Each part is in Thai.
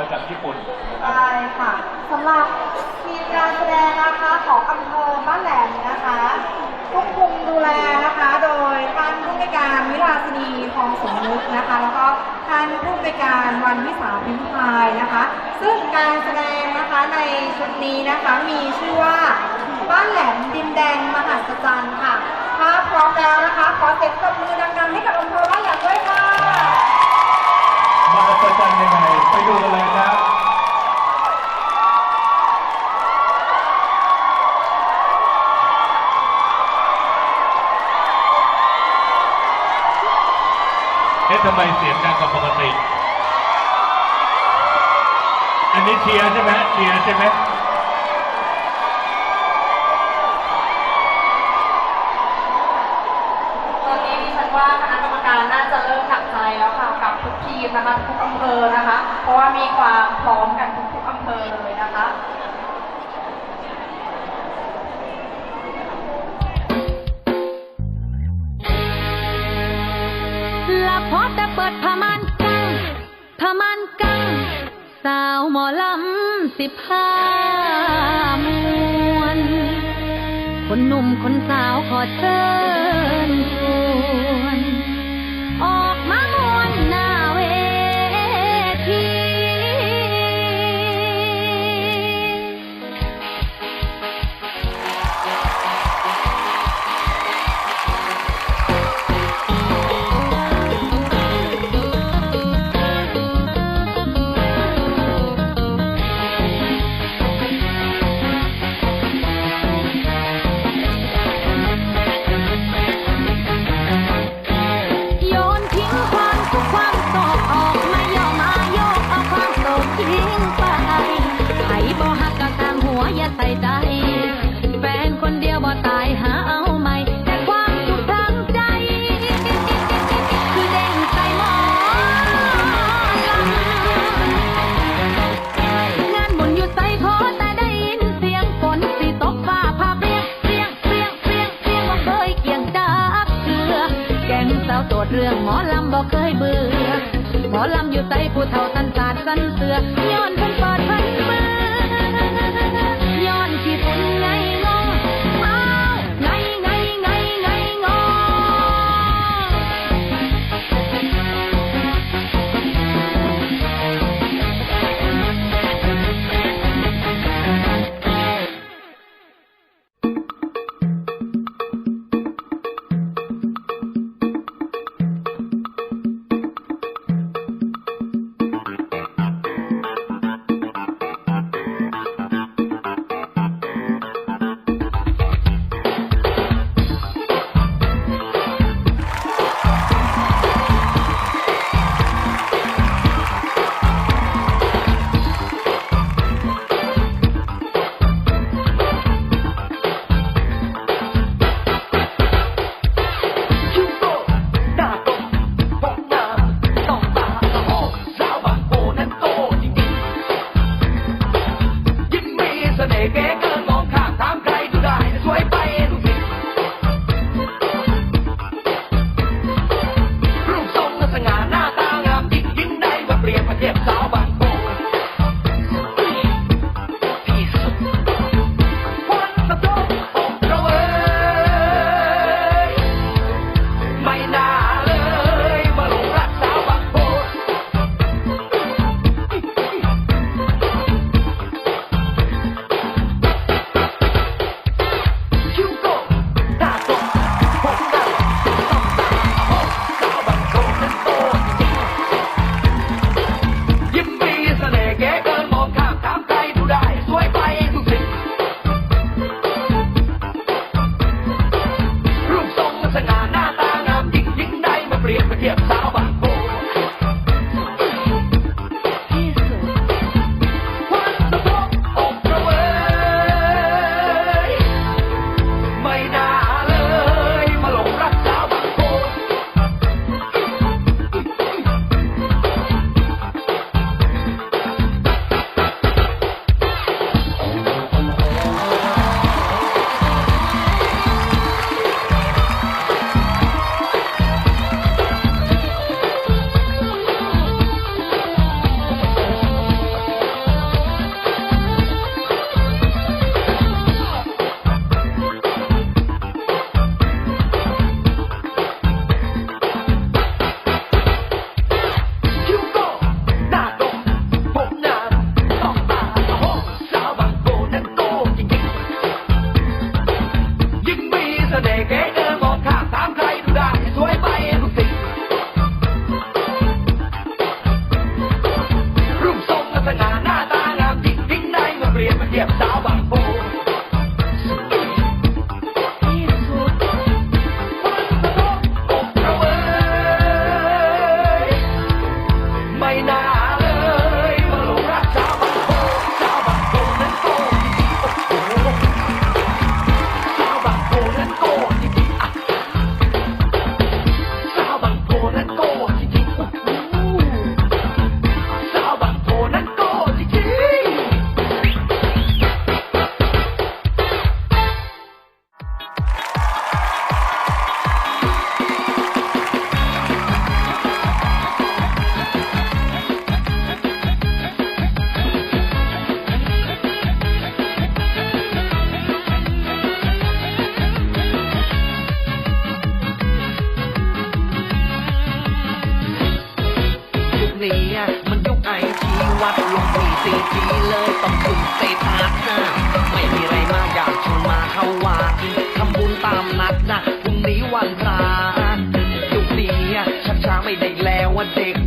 มาจากญี่ปุ่นนะครับใช่ค่ะสำหรับทีมการแสดงนะคะของอำเภอบ้านแหลมนะคะควบคุมดูแลนะคะ โดยท่านผู้ในวยการวิลาสินีทองสมนึกนะคะ แล้วก็ท่านผู้ในวยการวันวิสาพิมพายนะคะ ซึ่งการแสดงนะคะในชุดนี้นะคะมีชื่อว่าบ้านแหลมดินแดงมหัศจรรย์ค่ะถ้าพร้อมแล้วนะคะ ขอเสียงปรบมือดังๆให้กับอำเภอบ้านแหลมด้วยค่ะ มาอัศจรรย์ยังไง ไปดูกันเลยครับ เอ๊ะทำไมเสียงดังกว่าปกติ อันนี้เชียร์ใช่ไหมเชียร์ใช่ไหม ตอนนี้ดิฉันว่าคณะกรรมการน่าจะเริ่มหนักใจแล้วค่ะกับทุกทีม นะคะทุกอำเภอนะคะ เพราะว่ามีความพร้อมกันทุกๆอำเภอเลยนะคะละพอแต่เปิดผ้าม่านกังผ้าม่านกัง สาวหมอลำสิบห้ามวน คนหนุ่มคนสาวขอเชิญ ใส่ผู้เฒ่าสันสาดสันเสือ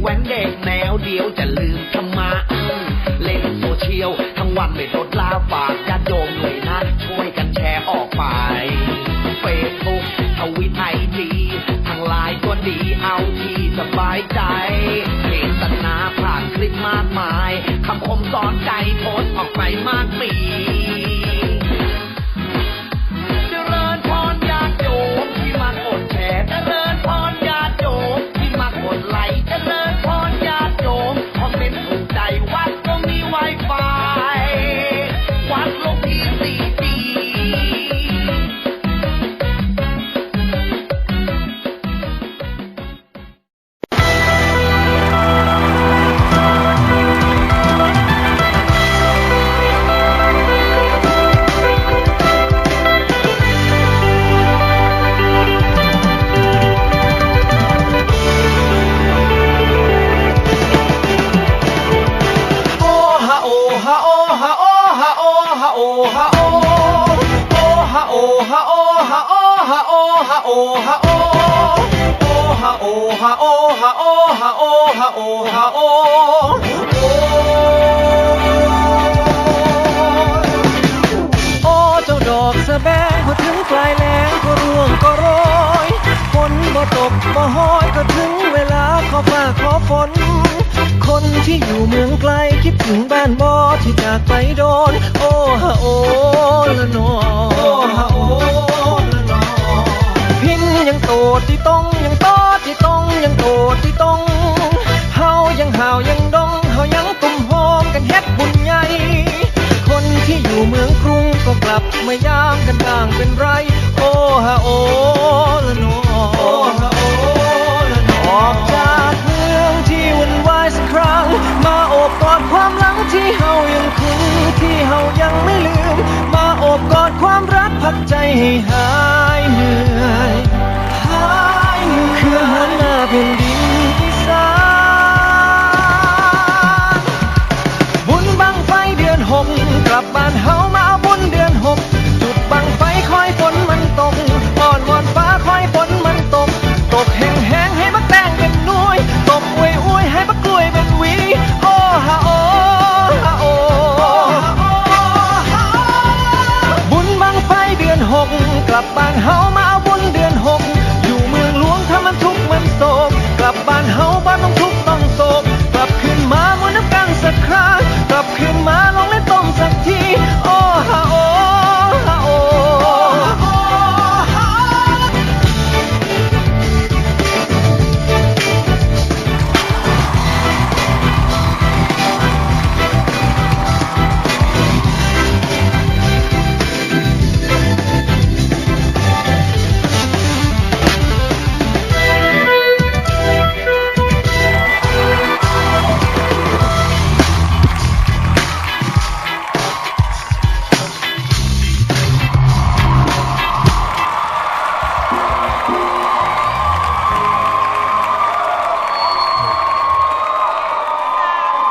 แว้นเด็กแนวเดียวจะลืมธรรมะเล่นโซเชียลทั้งวันไม่ลดลาฝากญาติโยมหน่วยนะช่วยกันแชร์ออกไปเฟซบุ๊กทวิตไอทีทางไลน์ก็ดีเอาที่สบายใจเทศน ฮะโอฮะโอโอฮะโอฮะโอฮะโอฮะโอฮะโอฮะโอโอเจ้าดอกสะแบงพอถึงปลายแล้งก็ร่วงก็โรยฝนบ่ตกบ่ห้อยก็ถึงเวลาขอฟ้าขอฝนคนที่อยู่เมืองไกลคิดถึงบ้านบอที่จากไปโดน โอ้ฮะโอ้ละนอโอ้ฮะโอ้ ยังโตดที่ต้องยังโตดที่ต้องยังโตดที่ต้องเฮายังห่าวยังดองเฮายังตุ่มหอมกันเฮ็ดบุญใหญ่คนที่อยู่เมืองกรุงก็กลับมายามกันบ้างเป็นไร โอ้ฮะโอ้ละนอโอ้ฮะโอ้ละนอออกจากเมืองที่วุ่นวายสักครั้ง มาโอบกอดความหลังที่เฮายังคุ้นที่เฮายังไม่ลืม มาโอบกอดความรักพักใจให้หาย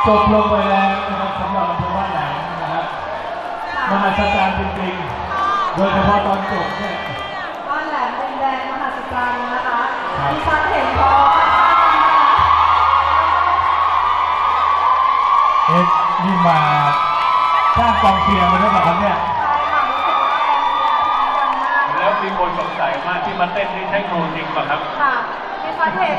จบลงไปแล้วนะครับสำหรับอำเภอบ้านแหลมนะครับมหัศจรรย์จริงๆ โดยเฉพาะตอนจบเนี่ย บ้านแหลมดินแดงมหัศจรรย์นะคะครับ ดิฉันเห็นพอเอ๊ะนี่มาสร้างกองเชียร์มาด้วยเหรอครับเนี่ย ใช่ค่ะรู้สึกว่ากองเชียร์ทีมดังมากแล้วมีคนสงสัยมากที่มาเต้นนี่ใช่ครูจริงป่ะครับ ค่ะดิฉันเห็น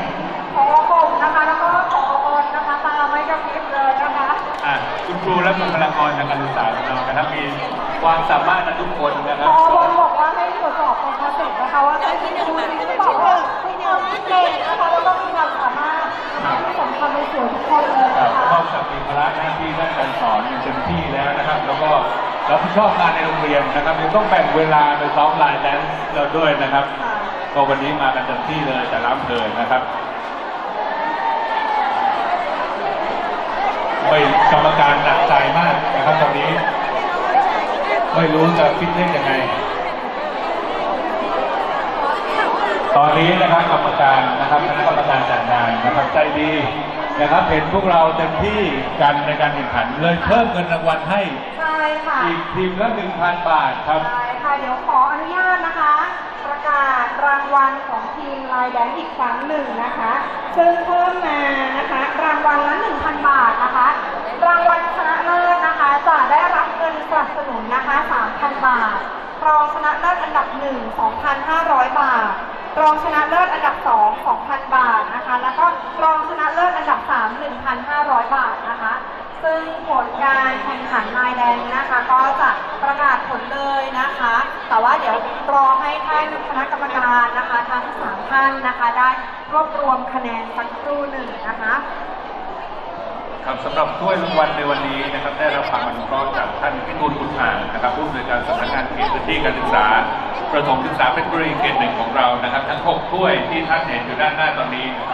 พอกรมนะคะ แล้วก็พอก รนะคะตาไม่กระพริบเลยนะคะอะคุณครูและบุคลากรทางการศึกษาของเรานะครับมีความสามารถกันทุกคนนะคพรับอบนบอกว่าให้ตรวจสอบตรงคอนเซ็ปต์นะคะว่าใช่ที่ครูจริงหรือเปล่าว่าทุกคนเก่งนะคะแล้วก็มีความสามารถและที่สำคัญเลยสวยทุกคนเลยครับนะคะ นอกจากมีภาระหน้าที่ด้านการสอนอย่างเต็มที่แล้วนะครับ แล้วก็รับผิดชอบงานในโรงเรียนนะครับยังต้องแบ่งเวลาไปซ้อมลายแดนซ์เราด้วยนะครับ ค่ะ ก็วันนี้มากันเต็มที่เลยแต่ละอำเภอนะครับ ไม่กรรมการหนักใจมากนะครับตอนนี้ ไม่รู้จะฟิตเล่นยังไง ตอนนี้นะครับกรรมการนะครับคณะกรรมการจัดงานนะครับใจดีนะครับเห็นพวกเราเต็มที่กันในการแข่งขันเลยเพิ่มเงินรางวัลให้ใช่ค่ะอีกทีมละ1,000บาทครับใช่ค่ะเดี๋ยวขออนุญาตนะคะ ประกาศรางวัลของทีมลายแดนอีกครั้งหนึ่งนะคะ ซึ่งเพิ่มมานะคะรางวัลละ 1,000 บาทนะคะ รางวัลชนะเลิศนะคะ จะได้รับเงินสนับสนุนนะคะ 3,000 บาท รองชนะเลิศอันดับ 1 2,500 บาท รองชนะเลิศอันดับ 2 2,000 บาทนะคะ แล้วก็รองชนะเลิศอันดับ 3 1,500 บาทนะคะ ซึ่งผลการแข่งขันลายแดงนะคะ ก็จะประกาศผลเลยนะคะ แต่ว่าเดี๋ยวรอให้ท่านคณะกรรมการนะคะทั้งสามท่านนะคะ ได้รวบรวมคะแนนสักครู่หนึ่งนะคะ ครับสำหรับถ้วยรางวัลในวันนี้นะครับ ได้รับความอนุเคราะห์จากท่านพิทูลคุณอ่านนะครับผู้อำนวยการสำนักงานเขตพื้นที่การศึกษา ประถมศึกษาเพชรบุรีเขตหนึ่งของเรานะครับ ทั้ง 6 ถ้วยที่ท่านเห็นอยู่ด้านหน้าตอนนี้ก